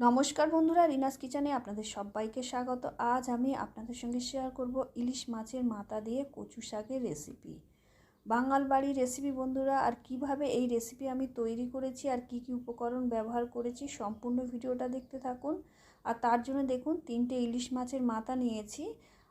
নমস্কার বন্ধুরা, রিনাস কিচেনে আপনাদের সবাইকে স্বাগত। আজ আমি আপনাদের সঙ্গে শেয়ার করব ইলিশ মাছের মাথা দিয়ে কচু শাকের রেসিপি বাঙাল বাড়ির রেসিপি বন্ধুরা, আর কীভাবে এই রেসিপি আমি তৈরি করেছি আর কি কি উপকরণ ব্যবহার করেছি সম্পূর্ণ ভিডিওটা দেখতে থাকুন। আর তার জন্য দেখুন, তিনটে ইলিশ মাছের মাথা নিয়েছি,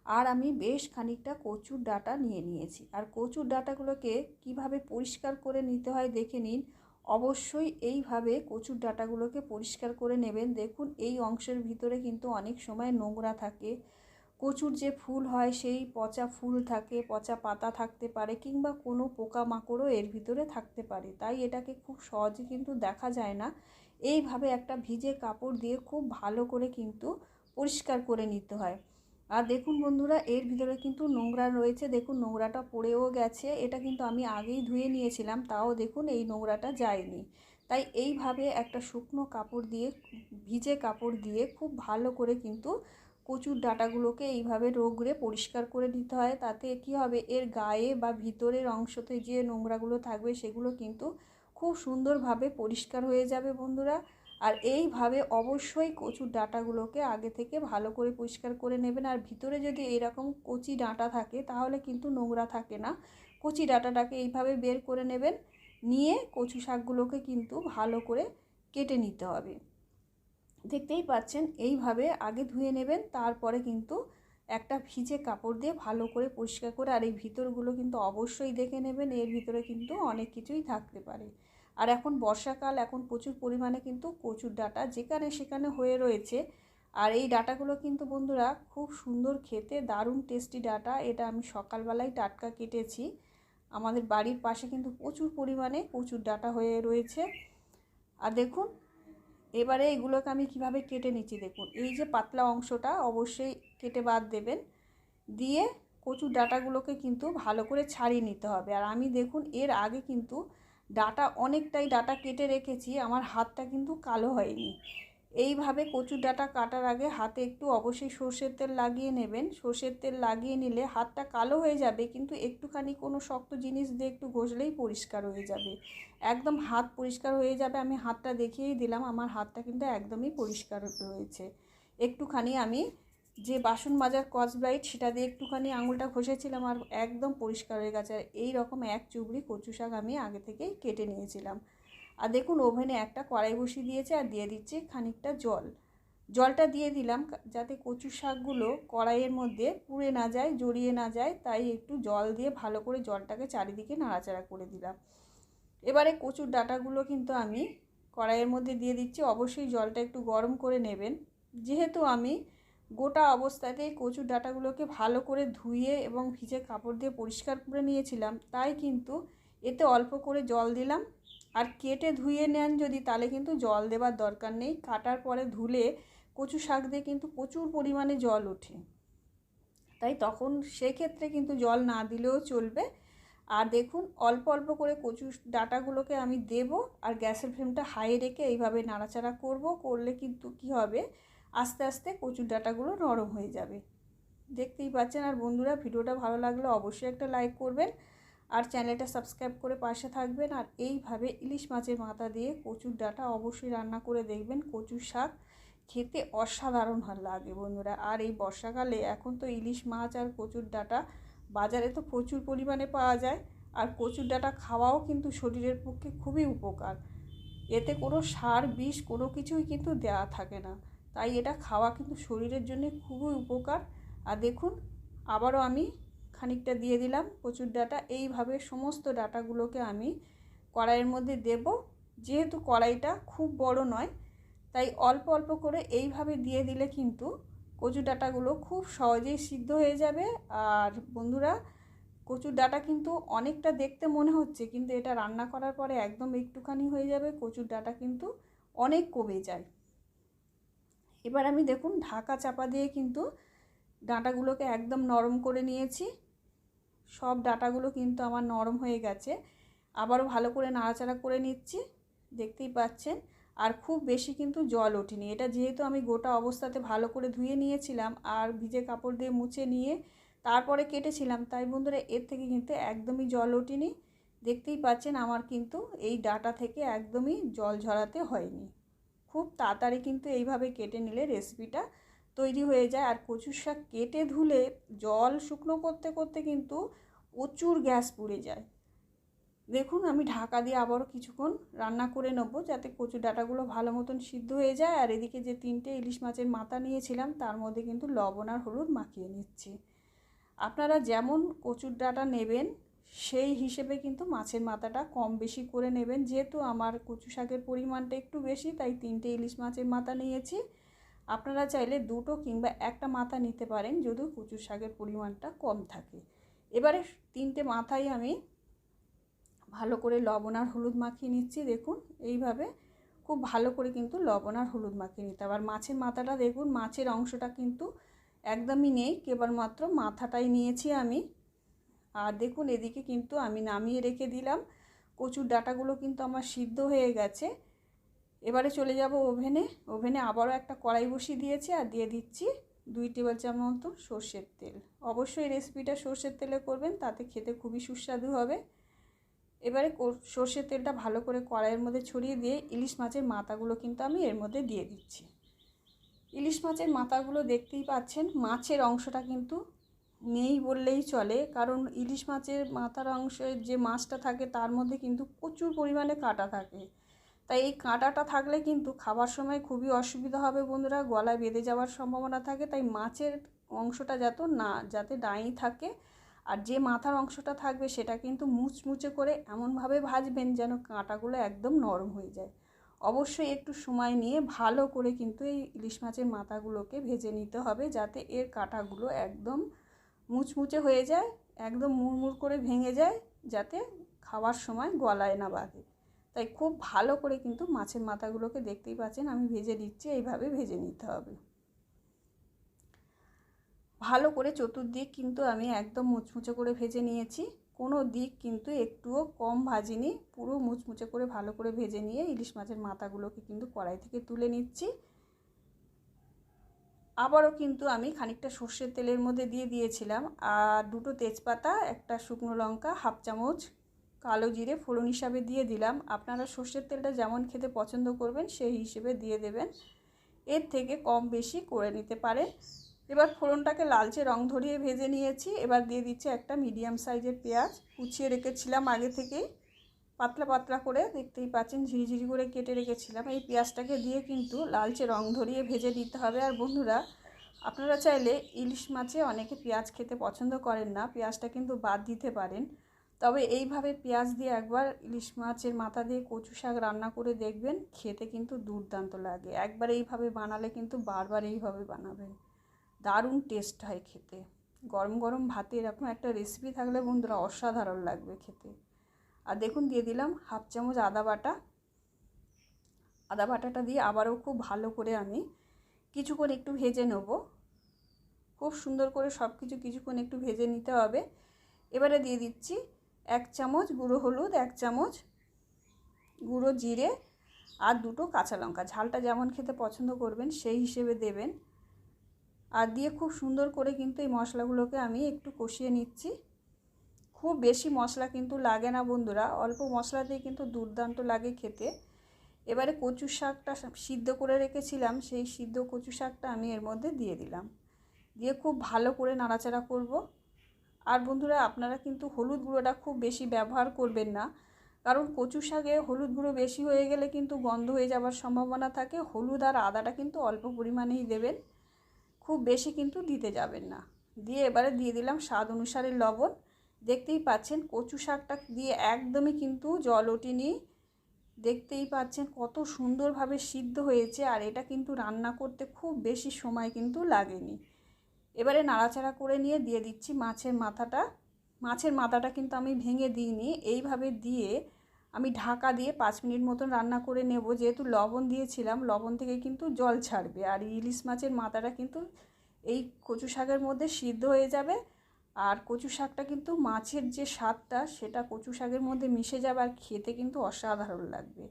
আর আমি বেশ খানিকটা কচুর ডাটা নিয়ে নিয়েছি। আর কচুর ডাটাগুলোকে কীভাবে পরিষ্কার করে নিতে হয় দেখে নিন অবশ্যই এইভাবে কচুর ডাটাগুলোকে পরিষ্কার করে নেবেন। দেখুন, এই অংশের ভিতরে কিন্তু অনেক সময় নোংরা থাকে। কচুর যে ফুল হয়, সেই পচা ফুল থাকে, পচা পাতা থাকতে পারে কিংবা কোনো পোকামাকড়ও এর ভিতরে থাকতে পারে। তাই এটাকে খুব সহজে কিন্তু দেখা যায় না। এইভাবে একটা ভিজে কাপড় দিয়ে খুব ভালো করে কিন্তু পরিষ্কার করে নিতে হয়। আর দেখুন বন্ধুরা, এর ভিতরে কিন্তু নোংরা রয়েছে। দেখুন নোংরাটা পড়েও গেছে। এটা কিন্তু আমি আগেই ধুয়ে নিয়েছিলাম, তাও দেখুন এই নোংরাটা যায়নি। তাই এইভাবে একটা শুকনো কাপড় দিয়ে, ভিজে কাপড় দিয়ে খুব ভালো করে কিন্তু কচুর ডাটাগুলোকে এইভাবে রোগড়ে পরিষ্কার করে দিতে হয়। তাতে কি হবে, এর গায়ে বা ভিতরের অংশতে যে নোংরাগুলো থাকবে, সেগুলো কিন্তু খুব সুন্দরভাবে পরিষ্কার হয়ে যাবে বন্ধুরা। আর এইভাবে অবশ্যই কচুর ডাঁটাগুলোকে আগে থেকে ভালো করে পরিষ্কার করে নেবেন। আর ভিতরে যদি এরকম কচি ডাঁটা থাকে, তাহলে কিন্তু নোংরা থাকে না। কচি ডাঁটাটাকে এইভাবে বের করে নেবেন। নিয়ে কচু শাকগুলোকে কিন্তু ভালো করে কেটে নিতে হবে। দেখতেই পাচ্ছেন, এইভাবে আগে ধুয়ে নেবেন, তারপরে কিন্তু একটা ভিজে কাপড় দিয়ে ভালো করে পরিষ্কার করে, আর এই ভিতরগুলো কিন্তু অবশ্যই দেখে নেবেন। এর ভিতরে কিন্তু অনেক কিছুই থাকতে পারে। আর এখন বর্ষাকাল, এখন প্রচুর পরিমাণে কিন্তু কচুর ডাটা যেখানে সেখানে হয়ে রয়েছে। আর এই ডাটাগুলো কিন্তু বন্ধুরা খুব সুন্দর খেতে, দারুণ টেস্টি ডাটা। এটা আমি সকালবেলায় টাটকা কেটেছি। আমাদের বাড়ির পাশে কিন্তু প্রচুর পরিমাণে কচুর ডাটা হয়ে রয়েছে। আর দেখুন, এবারে এগুলোকে আমি কীভাবে কেটে নিচ্ছি দেখুন। এই যে পাতলা অংশটা অবশ্যই কেটে বাদ দেবেন। দিয়ে কচুর ডাটাগুলোকে কিন্তু ভালো করে ছাড়িয়ে নিতে হবে। আর আমি দেখুন, এর আগে কিন্তু ডাটা অনেকটাই ডাটা কেটে রেখেছি, আমার হাতটা কিন্তু কালো হয়নি। এইভাবে কচুর ডাটা কাটার আগে হাতে একটু অবশ্যই সর্ষের তেল লাগিয়ে নেবেন। সর্ষের তেল লাগিয়ে নিলে হাতটা কালো হয়ে যাবে, কিন্তু একটুখানি কোনো শক্ত জিনিস দিয়ে একটু ঘষলেই পরিষ্কার হয়ে যাবে। একদম হাত পরিষ্কার হয়ে যাবে, আমি হাতটা দেখিয়েই দিলাম, আমার হাতটা কিন্তু একদমই পরিষ্কার রয়েছে। একটুখানি আমি যে বাসন মাজার কচ ব্রাইট সেটা দিয়ে একটুখানি আঙুলটা ঘষেছিলাম আর একদম পরিষ্কার হয়ে গেছে। আর এই রকম এক চুবড়ি কচু শাক আমি আগে থেকেই কেটে নিয়েছিলাম। আর দেখুন, ওভেনে একটা কড়াই বসিয়ে দিয়েছে আর দিয়ে দিচ্ছি খানিকটা জল। জলটা দিয়ে দিলাম যাতে কচু শাকগুলো কড়াইয়ের মধ্যে পুড়ে না যায়, জড়িয়ে না যায়, তাই একটু জল দিয়ে ভালো করে জলটাকে চারিদিকে নাড়াচাড়া করে দিলাম। এবারে কচুর ডাটাগুলো কিন্তু আমি কড়াইয়ের মধ্যে দিয়ে দিচ্ছি। অবশ্যই জলটা একটু গরম করে নেবেন। যেহেতু আমি গোটা অবস্থাতেই কচুর ডাটাগুলোকে ভালো করে ধুয়ে এবং ভিজে কাপড় দিয়ে পরিষ্কার করে নিয়েছিলাম। তাই কিন্তু এতে অল্প করে জল দিলাম। আর কেটে ধুয়ে নেন যদি, তাহলে কিন্তু জল দেবার দরকার নেই। কাটার পরে ধুলে কচু শাক দিয়ে কিন্তু প্রচুর পরিমাণে জল ওঠে। তাই তখন সেক্ষেত্রে কিন্তু জল না দিলেও চলবে। আর দেখুন, অল্প অল্প করে কচু ডাটাগুলোকে আমি দেব আর গ্যাসের ফ্লেমটা হাই রেখে এইভাবে নাড়াচাড়া করব। করলে কিন্তু কি হবে? আস্তে আস্তে কচুর ডাটাগুলো নরম হয়ে যাবে। দেখতেই পাচ্ছেন, আর বন্ধুরা, ভিডিওটা ভালো লাগলে অবশ্যই একটা লাইক করবেন আর চ্যানেলটা সাবস্ক্রাইব করে পাশে থাকবেন। আর এইভাবে ইলিশ মাছের মাথা দিয়ে কচুর ডাটা অবশ্যই রান্না করে দেখবেন। কচুর শাক খেতে অসাধারণ লাগে বন্ধুরা। আর এই বর্ষাকালে এখন তো ইলিশ মাছ আর কচুর ডাটা বাজারে তো প্রচুর পরিমাণে পাওয়া যায়। আর কচুর ডাটা খাওয়াও কিন্তু শরীরের পক্ষে খুবই উপকার। এতে কোনো সার, বিষ কোনো কিছুই কিন্তু দেওয়া থাকে না। তাই এটা খাওয়া কিন্তু শরীরের জন্য খুবই উপকার। আর দেখুন, আবারও আমি খানিকটা দিয়ে দিলাম প্রচুর ডাটা। এইভাবে সমস্ত ডাটাগুলোকে আমি কড়াইয়ের মধ্যে দেব। যেহেতু কড়াইটা খুব বড় নয়, তাই অল্প অল্প করে এইভাবে দিয়ে দিলে কিন্তু কচু ডাটাগুলো খুব সহজেই সিদ্ধ হয়ে যাবে। আর বন্ধুরা, কচুর ডাটা কিন্তু অনেকটা দেখতে মনে হচ্ছে, কিন্তু এটা রান্না করার পরে একদম একটুখানি হয়ে যাবে। কচুর ডাটা কিন্তু অনেক কমে যায়। এবার আমি দেখুন ঢাকা চাপা দিয়ে কিন্তু ডাঁটাগুলোকে একদম নরম করে নিয়েছি। সব ডাটাগুলো কিন্তু আমার নরম হয়ে গেছে। আবারও ভালো করে নাড়াচাড়া করে নিচ্ছি, দেখতেই পাচ্ছেন। আর খুব বেশি কিন্তু জল ওঠেনি। এটা যেহেতু আমি গোটা অবস্থাতে ভালো করে ধুয়ে নিয়েছিলাম আর ভিজে কাপড় দিয়ে মুছে নিয়ে তারপরে কেটেছিলাম, তাই বন্ধুরা এর থেকে কিন্তু একদমই জল ওঠেনি। দেখতেই পাচ্ছেন আমার কিন্তু এই ডাটা থেকে একদমই জল ঝরাতে হয়নি। খুব তাড়াতাড়ি কিন্তু এইভাবে কেটে নিলে রেসিপিটা তৈরি হয়ে যায়। আর কচুর শাক কেটে ধুলে জল শুকনো করতে করতে কিন্তু প্রচুর গ্যাস পুড়ে যায়। দেখুন, আমি ঢাকা দিয়ে আবারও কিছুক্ষণ রান্না করে নেব যাতে কচু ডাঁটাগুলো ভালো মতন সিদ্ধ হয়ে যায়। আর এদিকে যে তিনটে ইলিশ মাছের মাথা নিয়েছিলাম, তার মধ্যে কিন্তু লবণ আর হলুদ মাখিয়ে নিচ্ছি। আপনারা যেমন কচুর ডাঁটা নেবেন সেই হিসেবে কিন্তু মাছের মাথাটা কম বেশি করে নেবেন। যেহেতু আমার কচু শাকের পরিমাণটা একটু বেশি, তাই তিনটে ইলিশ মাছের মাথা নিয়েছি। আপনারা চাইলে দুটো কিংবা একটা মাথা নিতে পারেন, যদিও কচু শাকের পরিমাণটা কম থাকে। এবারে তিনটে মাথায় আমি ভালো করে লবণ আর হলুদ মাখিয়ে নিচ্ছি, দেখুন। এইভাবে খুব ভালো করে কিন্তু লবণ আর হলুদ মাখিয়ে নিতে হবে। আর মাছের মাথাটা দেখুন, মাছের অংশটা কিন্তু একদমই নেই, কেবলমাত্র মাথাটাই নিয়েছি আমি। আর দেখুন, এদিকে কিন্তু আমি নামিয়ে রেখে দিলাম। কচুর ডাটাগুলো কিন্তু আমার সিদ্ধ হয়ে গেছে। এবারে চলে যাব ওভেনে। ওভেনে আবারও একটা কড়াই বসিয়ে দিয়েছি আর দিয়ে দিচ্ছি দুই টেবিল চামচ মতো সর্ষের তেল। অবশ্যই রেসিপিটা সর্ষের তেলে করবেন, তাতে খেতে খুবই সুস্বাদু হবে। এবারে সর্ষের তেলটা ভালো করে কড়াইয়ের মধ্যে ছড়িয়ে দিয়ে ইলিশ মাছের মাথাগুলো কিন্তু আমি এর মধ্যে দিয়ে দিচ্ছি। ইলিশ মাছের মাথাগুলো দেখতেই পাচ্ছেন, মাছের অংশটা কিন্তু নেই বললেই চলে। কারণ ইলিশ মাছের মাথার অংশে যে মাছটা থাকে, তার মধ্যে কিন্তু প্রচুর পরিমাণে কাঁটা থাকে। তাই এই কাঁটাটা থাকলে কিন্তু খাবার সময় খুবই অসুবিধা হবে বন্ধুরা, গলায় বেঁধে যাওয়ার সম্ভাবনা থাকে। তাই মাছের অংশটা যাতে না, যাতে ডাঁই থাকে, আর যে মাথার অংশটা থাকবে সেটা কিন্তু মুচমুচে করে এমনভাবে ভাজবেন যেন কাঁটাগুলো একদম নরম হয়ে যায়। অবশ্যই একটু সময় নিয়ে ভালো করে কিন্তু এই ইলিশ মাছের মাথাগুলোকে ভেজে নিতে হবে, যাতে এর কাঁটাগুলো একদম মুচমুচে হয়ে যায়, একদম মুড়মুড় করে ভেঙে যায় যাতে খাওয়ার সময় গলায় না বাঁধে। তাই খুব ভালো করে কিন্তু মাছের মাথাগুলোকে দেখতেই পাচ্ছেন, আমি ভেজে দিচ্ছি এইভাবে ভেজে নিতে হবে। ভালো করে চতুর্দিক কিন্তু আমি একদম মুচমুচে করে ভেজে নিয়েছি, কোনো দিক কিন্তু একটুও কম ভাজিনি, পুরো মুচমুচে করে ভালো করে ভেজে নিয়ে ইলিশ মাছের মাথাগুলোকে কিন্তু কড়াই থেকে তুলে নিচ্ছি। আবারও কিন্তু আমি খানিকটা সর্ষের তেলের মধ্যে দিয়ে দিয়েছিলাম। আর দুটো তেজপাতা, একটা শুকনো লঙ্কা, হাফ চামচ কালো জিরে ফোড়ন হিসাবে দিয়ে দিলাম। আপনারা সর্ষের তেলটা যেমন খেতে পছন্দ করবেন, সেই হিসেবে দিয়ে দেবেন। এর থেকে কম বেশি করে নিতে পারেন। এবার ফোড়নটাকে লালচে রং ধরিয়ে ভেজে নিয়েছি। এবার দিয়ে দিচ্ছি একটা মিডিয়াম সাইজের পেঁয়াজ। কুচিয়ে রেখেছিলাম আগে থেকেই। পাতলা পাতলা করে দেখতেই পাচ্ছেন, ঝিরিঝিরি করে কেটে রেখেছিলাম। এই পেঁয়াজটাকে দিয়ে কিন্তু লালচে রং ধরিয়ে ভেজে দিতে হবে। আর বন্ধুরা, আপনারা চাইলে ইলিশ মাছে অনেকে পেঁয়াজ খেতে পছন্দ করেন না, পেঁয়াজটা কিন্তু বাদ দিতে পারেন। তবে এইভাবে পেঁয়াজ দিয়ে একবার ইলিশ মাছের মাথা দিয়ে কচু শাক রান্না করে দেখবেন, খেতে কিন্তু দুর্দান্ত লাগে। একবার এইভাবে বানালে কিন্তু বারবার এইভাবে বানাবেন। দারুণ টেস্ট হয় খেতে। গরম গরম ভাতে এরকম একটা রেসিপি থাকলে বন্ধুরা অসাধারণ লাগবে খেতে। আর দেখুন, দিয়ে দিলাম হাফ চামচ আদা বাটা। আদা বাটাটা দিয়ে আবারও খুব ভালো করে আমি কিছুক্ষণ একটু ভেজে নেব। খুব সুন্দর করে সব কিছু কিছুক্ষণ একটু ভেজে নিতে হবে। এবারে দিয়ে দিচ্ছি এক চামচ গুঁড়ো হলুদ, এক চামচ গুঁড়ো জিরে আর দুটো কাঁচা লঙ্কা। ঝালটা যেমন খেতে পছন্দ করবেন, সেই হিসেবে দেবেন। আর দিয়ে খুব সুন্দর করে কিন্তু এই মশলাগুলোকে আমি একটু কষিয়ে নিচ্ছি। খুব বেশি মশলা কিন্তু লাগে না বন্ধুরা, অল্প মশলা দিয়ে কিন্তু দুর্দান্ত লাগে খেতে। এবারে কচু শাকটা সিদ্ধ করে রেখেছিলাম, সেই সিদ্ধ কচু শাকটা আমি এর মধ্যে দিয়ে দিলাম। দিয়ে খুব ভালো করে নাড়াচাড়া করব। আর বন্ধুরা, আপনারা কিন্তু হলুদ গুঁড়োটা খুব বেশি ব্যবহার করবেন না, কারণ কচু শাকে হলুদ গুঁড়ো বেশি হয়ে গেলে কিন্তু গন্ধ হয়ে যাওয়ার সম্ভাবনা থাকে। হলুদ আর আদাটা কিন্তু অল্প পরিমাণেই দেবেন, খুব বেশি কিন্তু দিতে যাবেন না। দিয়ে এবারে দিয়ে দিলাম স্বাদ অনুসারে লবণ। দেখতেই পাচ্ছেন কচু শাকটা দিয়ে একদমই কিন্তু জল ওঠেনি। দেখতেই পাচ্ছেন কত সুন্দরভাবে সিদ্ধ হয়েছে আর এটা কিন্তু রান্না করতে খুব বেশি সময় কিন্তু লাগেনি। এবারে নাড়াচাড়া করে নিয়ে দিয়ে দিচ্ছি মাছের মাথাটা। মাছের মাথাটা কিন্তু আমি ভেঙে দিইনি। এইভাবে দিয়ে আমি ঢাকা দিয়ে পাঁচ মিনিট মতন রান্না করে নেব। যেহেতু লবণ দিয়েছিলাম, লবণ থেকে কিন্তু জল ছাড়বে। আর ইলিশ মাছের মাথাটা কিন্তু এই কচু শাকের মধ্যে সিদ্ধ হয়ে যাবে। আর কচু শাকটা কিন্তু মাছের যে স্বাদটা, সেটা কচু শাকের মধ্যে মিশে যাবে আর খেতে কিন্তু অসাধারণ লাগবে।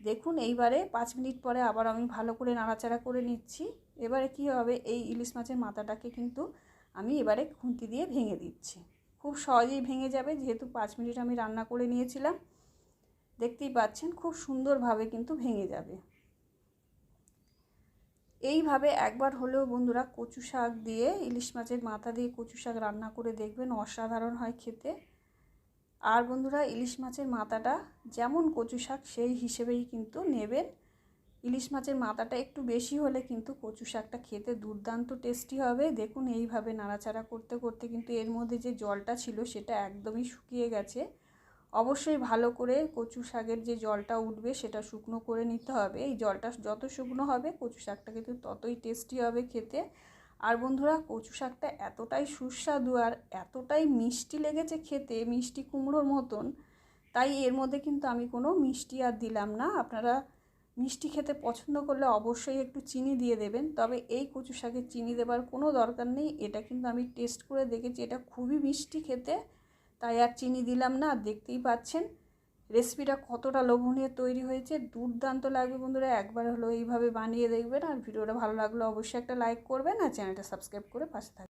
দেখুন, এইবারে পাঁচ মিনিট পরে আবার আমি ভালো করে নাড়াচাড়া করে নিচ্ছি। এবারে কি হবে? এই ইলিশ মাছের মাথাটাকে কিন্তু আমি এবারে খুন্তি দিয়ে ভেঙে দিচ্ছি। খুব সহজেই ভেঙে যাবে, যেহেতু পাঁচ মিনিট আমি রান্না করে নিয়েছিলাম। দেখতেই পাচ্ছেন, খুব সুন্দরভাবে কিন্তু ভেঙে যাবে। এইভাবে একবার হলেও বন্ধুরা কচু শাক দিয়ে, ইলিশ মাছের মাথা দিয়ে কচু শাক রান্না করে দেখবেন অসাধারণ হয় খেতে। আর বন্ধুরা ইলিশ মাছের মাথাটা যেমন কচু শাক, সেই হিসেবেই কিন্তু নেবেন। ইলিশ মাছের মাথাটা একটু বেশি হলে কিন্তু কচু শাকটা খেতে দুর্দান্ত টেস্টি হবে। দেখুন এইভাবে নাড়াচাড়া করতে করতে কিন্তু এর মধ্যে যে জলটা ছিল সেটা একদমই শুকিয়ে গেছে। অবশ্যই ভালো করে কচু শাকের যে জলটা উঠবে সেটা শুকনো করে নিতে হবে। এই জলটা যত শুকনো হবে কচু শাকটা কিন্তু ততই টেস্টি হবে খেতে। আর বন্ধুরা, কচু শাকটা এতটাই সুস্বাদু আর এতটাই মিষ্টি লেগেছে খেতে, মিষ্টি কুমড়োর মতন, তাই এর মধ্যে কিন্তু আমি কোনো মিষ্টি আর দিলাম না। আপনারা মিষ্টি খেতে পছন্দ করলে অবশ্যই একটু চিনি দিয়ে দেবেন, তবে এই কচু শাকে চিনি দেবার কোনো দরকার নেই। এটা কিন্তু আমি টেস্ট করে দেখেছি, এটা খুবই মিষ্টি খেতে। তাই আর চিনি দিলাম না দেখতেই পাচ্ছেন রেসিপিটা কতটা লোভনীয় তৈরি হয়েছে, দুর্দান্ত লাগবে বন্ধুরা, একবার হলো এইভাবে বানিয়ে দেখবেন, আর ভিডিওটা ভালো লাগলে অবশ্যই একটা লাইক করবেন, আর চ্যানেলটা সাবস্ক্রাইব করে পাশে থাকবেন।